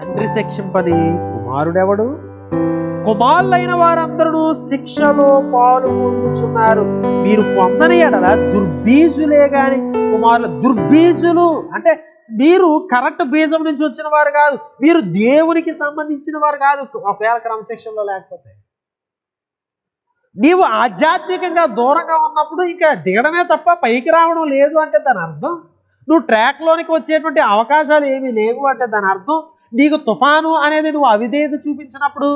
తండ్రి. శిక్షింపని కుమారుడెవడు? కుమారులైన వారందరూ శిక్షలో పాలు పొందుచున్నారు మీరు పొందని ఎడల దుర్బీజులే గాని కుమారులు దుర్బీజులు. అంటే మీరు కరెక్ట్ బీజం నుంచి వచ్చిన వారు కాదు మీరు దేవునికి సంబంధించిన వారు కాదు ఒకవేళ క్రమశిక్షణలో లేకపోతే. నీవు ఆధ్యాత్మికంగా దూరంగా ఉన్నప్పుడు ఇంకా దిగడమే తప్ప పైకి రావడం లేదు అంటే దాని అర్థం? నువ్వు ట్రాక్లోనికి వచ్చేటువంటి అవకాశాలు ఏమీ లేవు అంటే దాని అర్థం? నీకు తుఫాను అనేది నువ్వు అవిధేయత చూపించినప్పుడు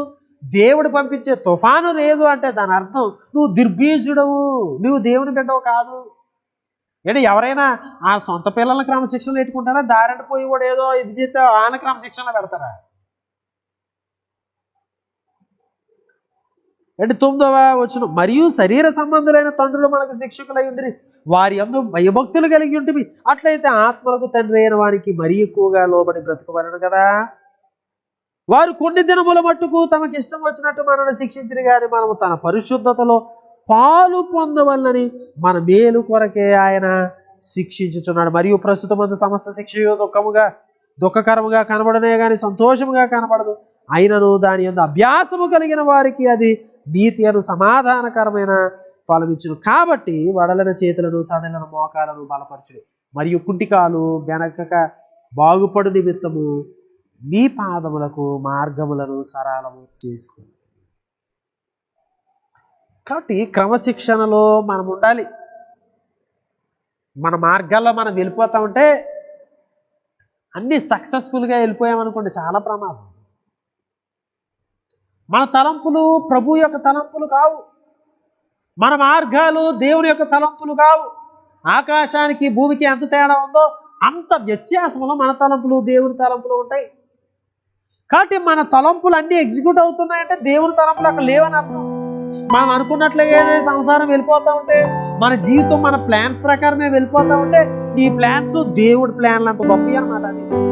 దేవుడు పంపించే తుఫాను లేదు అంటే దాని అర్థం నువ్వు దుర్బీజుడవు నువ్వు దేవుని బిడ్డవు కాదు. అంటే ఎవరైనా ఆ సొంత పిల్లల క్రమశిక్షణ పెట్టుకుంటారా దారంట పోయి కూడా ఏదో ఇది చేస్తే ఆయన క్రమశిక్షణ పెడతారా? అంటే తొమ్మిదవ వచ్చిన మరియు శరీర సంబంధులైన తండ్రులు మనకు శిక్షకులై ఉండి వారి అందు భయభక్తులు కలిగి ఉంటుంది అట్లయితే ఆత్మలకు తండ్రి అయిన వారికి మరీ ఎక్కువగా లోబడి బ్రతుకువలను కదా. వారు కొన్ని దినముల మట్టుకు తమకి ఇష్టం వచ్చినట్టు మనల్ని శిక్షించరు కానీ మనము తన పరిశుద్ధతలో పాలు పొందవల్లని మన మేలు కొరకే ఆయన శిక్షించుచున్నాడు. మరియు ప్రస్తుతం అంత సమస్త శిక్ష దుఃఖముగా దుఃఖకరముగా కనబడనే కానీ సంతోషముగా కనబడదు. అయినను దాని యొక్క అభ్యాసము కలిగిన వారికి అది నీతి అను సమాధానకరమైన ఫలమిచ్చును కాబట్టి వడలన చేతులను సడలన మోకాలను బలపరచుడు. మరియు కుంటికాలు వెనకక బాగుపడు నిమిత్తము నీ పాదములకు మార్గములను సరళము చేసుకో. కాబట్టి క్రమశిక్షణలో మనం ఉండాలి. మన మార్గాల్లో మనం వెళ్ళిపోతా ఉంటే అన్నీ సక్సెస్ఫుల్గా వెళ్ళిపోయామనుకోండి చాలా ప్రమాదం. మన తలంపులు ప్రభు యొక్క తలంపులు కావు. మన మార్గాలు దేవుని యొక్క తలంపులు కావు. ఆకాశానికి భూమికి ఎంత తేడా ఉందో అంత వ్యత్యాసంలో మన తలంపులు దేవుని తలంపులు ఉంటాయి. కాబట్టి మన తలంపులు అన్నీ ఎగ్జిక్యూట్ అవుతున్నాయంటే దేవుని తలంపులు అక్కడ లేవని అర్థం. మనం అనుకున్నట్లుగానే సంసారం వెళ్ళిపోతా ఉంటే మన జీవితం మన ప్లాన్స్ ప్రకారమే వెళ్ళిపోతా ఉంటే ఈ ప్లాన్స్ దేవుడి ప్లాన్లు అంత గొప్ప అనమాట అది.